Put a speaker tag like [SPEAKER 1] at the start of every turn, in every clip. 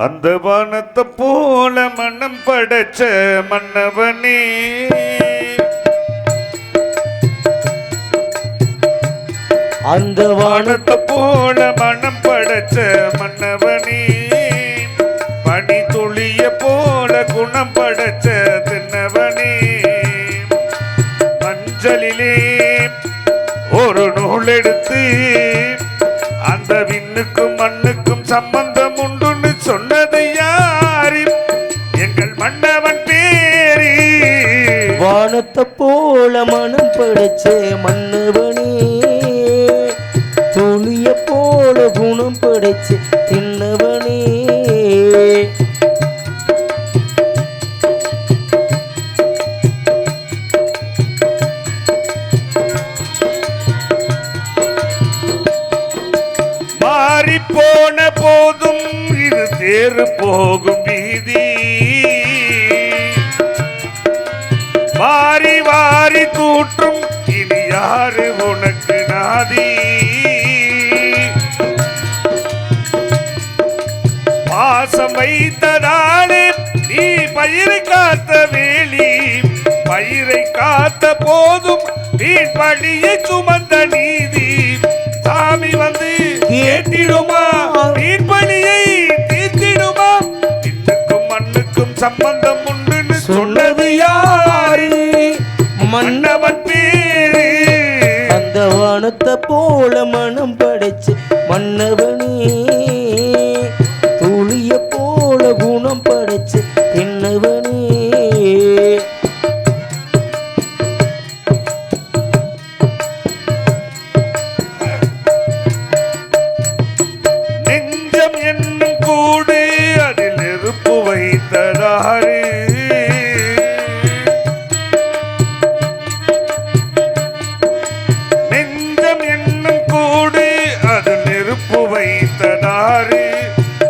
[SPEAKER 1] அந்த வானத்தை போல மனம் படைச்ச மன்னவனே.
[SPEAKER 2] அந்த வான
[SPEAKER 1] வானத்தை போல மனம் படைச்ச மன்னவனே. பனி துளிய போல குணம் படைச்ச தின்னவனே. மஞ்சளிலே ஒரு நூல் எடுத்து அந்த விண்ணுக்கும் மண்ணுக்கும் சம்பந்தம்
[SPEAKER 2] வானத்தை போல மனம் படைச்சே மன்னவனே துளிய போல குணம் படைச்சு தின்னவனே
[SPEAKER 1] மாறி போன போதும் இது தேறு போகும் வீதி உனக்கு நாதி பாசம் வைத்ததாலே நீ பயிரை காத்த வேலி பயிரை காத்த போதும் வீண் பழியை சுமந்த நீதி. சாமி வந்து கேட்டிடுமா? வீண் பழியை தீர்த்திடுமா? இன்னுக்கும் மண்ணுக்கும் சம்பந்தம் உண்டுன்னு சொன்னது யாரு? மன்னவன் பேர்
[SPEAKER 2] வானத்தை போல மனம் படைச்சு மன்னவனே.
[SPEAKER 1] பாரு.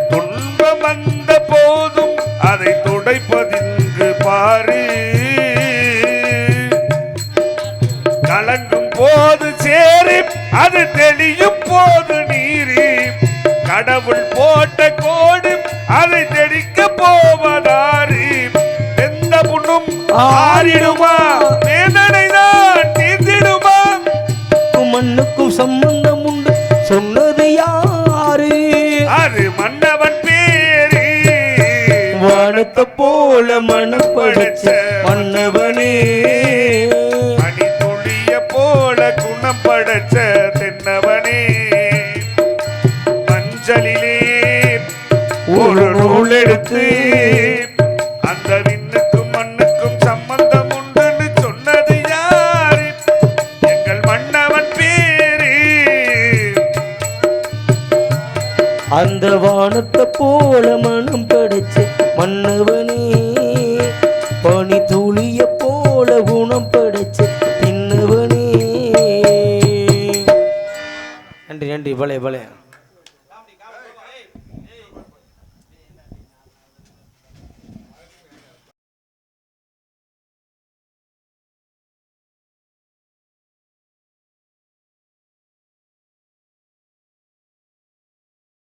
[SPEAKER 1] துன்பம் வந்த போதும் அதை துடைப்பதிங்கு பாரு. கலங்கும் போது சேரி அது தெளியும் போது நீரி கடவுள் போட்ட கோடு அதை தெளிக்க போவதாரி எந்த புண்ணும் ஆறிடுமா? வேதனைதான் தீர்ந்திடுமா?
[SPEAKER 2] மண்ணுக்கும் சம்பந்தம் உண்டு. சொன்னது யார்?
[SPEAKER 1] மன்னவன் பேரு.
[SPEAKER 2] வானத்தை போல மனம் படைச்ச மன்னவனே.
[SPEAKER 1] மணி துளிய போல குணம் படைச்ச தென்னவனே. மஞ்சளிலே ஒரு நூல் எடுத்து அந்த
[SPEAKER 2] வானத்தை போல மனம் படைச்சு மன்னவனே பனி துளிய போல குணம் படைச்சு தின்னவனே. நன்றி நன்றி பழைய பழைய